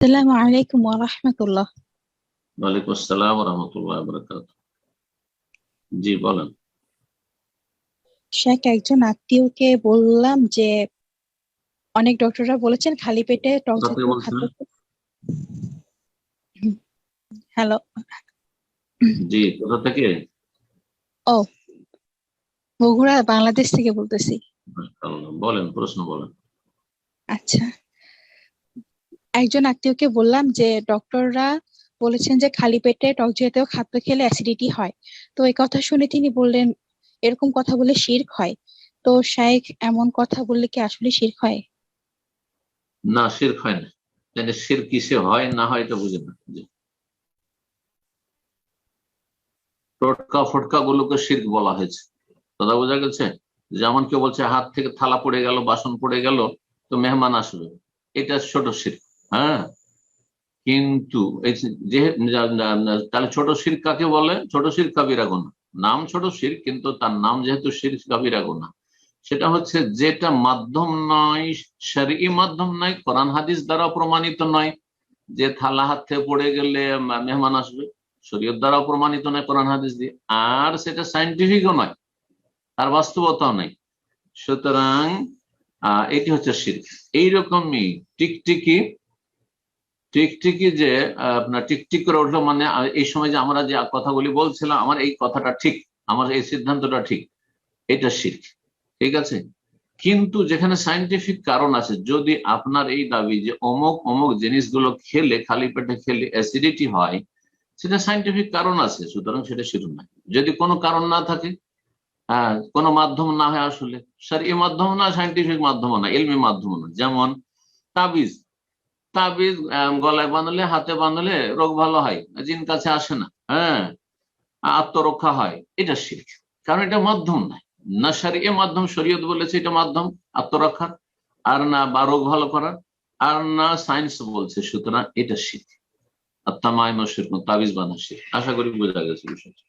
আসসালামু আলাইকুম ওয়া রাহমাতুল্লাহ ওয়ালাইকুম আসসালাম রহমতুল্লাহ বরকাত জি বলেন। শেখ একজন আত্মীয়কে বললাম যে অনেক ডক্টররা বলেছেন খালি পেটে টক জাতীয়? খাদ্য হ্যালো। জি কোথা থেকে? ও বগুড়া বাংলাদেশ থেকে বলতেছি। বলেন প্রশ্ন বলেন। আচ্ছা। একজন আত্মীয়কে বললাম যে, ডক্টররা বলেছেন যে, খালি পেটে টক জাতীয় খাদ্য খেলে অ্যাসিডিটি হয়। তো এই কথা শুনে তিনি বললেন, এরকম কথা বলে শিরক হয়। তো শাইখ এমন কথা বললে কি আসলে শিরক হয়? না শির হয় না। তাহলে শির কিসে হয়, না হয় এটা বুঝেন না। টোটকা ফটকা গুলোকে শির্ক বলা হয়েছে। কথা বোঝা গেছে? যেমন কেউ বলছে, হাত থেকে থালা পড়ে গেল, বাসন পড়ে গেল, তো মেহমান আসবে। এটা ছোট শির হ্যাঁ? কিন্তু তাহলে ছোট শির কাকে বলে? ছোট শির কাবিরা গোনা নাম ছোট শির, কিন্তু তার নাম যেহেতু শির কাবিরা গোনা সেটা হচ্ছে যেটা মাধ্যম নয়, শরী মাধ্যম নয়, কোরআন হাদিস দ্বারা প্রমাণিত নয়। যে থালা হাত থেকে পড়ে গেলে মেহমান আসবে, শরীয়ত দ্বারা প্রমাণিত নয় কোরআন হাদিস দিয়ে। আর সেটা সাইন্টিফিকও নয়, তার বাস্তবতাও নেই। সুতরাং, আহ, এটি হচ্ছে শির। এইরকমই টিকটিকি টিকটিকি যে আপনার টিকটিক করে উঠল মানে এই সময় যে আমরা যে কথাগুলি বলছিলাম, আমার এই কথাটা ঠিক, আমার এই সিদ্ধান্তটা ঠিক, এটা শিখ ঠিক আছে? কিন্তু যেখানে সাইন্টিফিক কারণ আছে, যদি আপনার এই দাবি যে অমুক অমুক জিনিসগুলো খেলে, খালি পেটে খেলে অ্যাসিডিটি হয়, সেটা সাইন্টিফিক কারণ আছে, সুতরাং সেটা শিরু না যদি কোনো কারণ না থাকে হ্যাঁ কোনো মাধ্যম না হয় আসলে স্যার এই মাধ্যম না সাইন্টিফিক মাধ্যম না, এলমি মাধ্যম না, যেমন তাবিজ তাবিজ গলায় বাঁধলে, হাতে বাঁধলে রোগ ভালো হয়, জিন কাছে আসে না হ্যাঁ? আত্মরক্ষা হয়, এটা শিখ কারণ এটা মাধ্যম নয়। না সারি এ মাধ্যম, শরীয়ত বলেছে এটা মাধ্যম আত্মরক্ষার আর না বা রোগ ভালো করার, আর না সায়েন্স বলছে, সুতরাং এটা শিখ আত্মামায় মশির তাবিজ বানা শিখ আশা করি বোঝা গেছে বিষয়টা।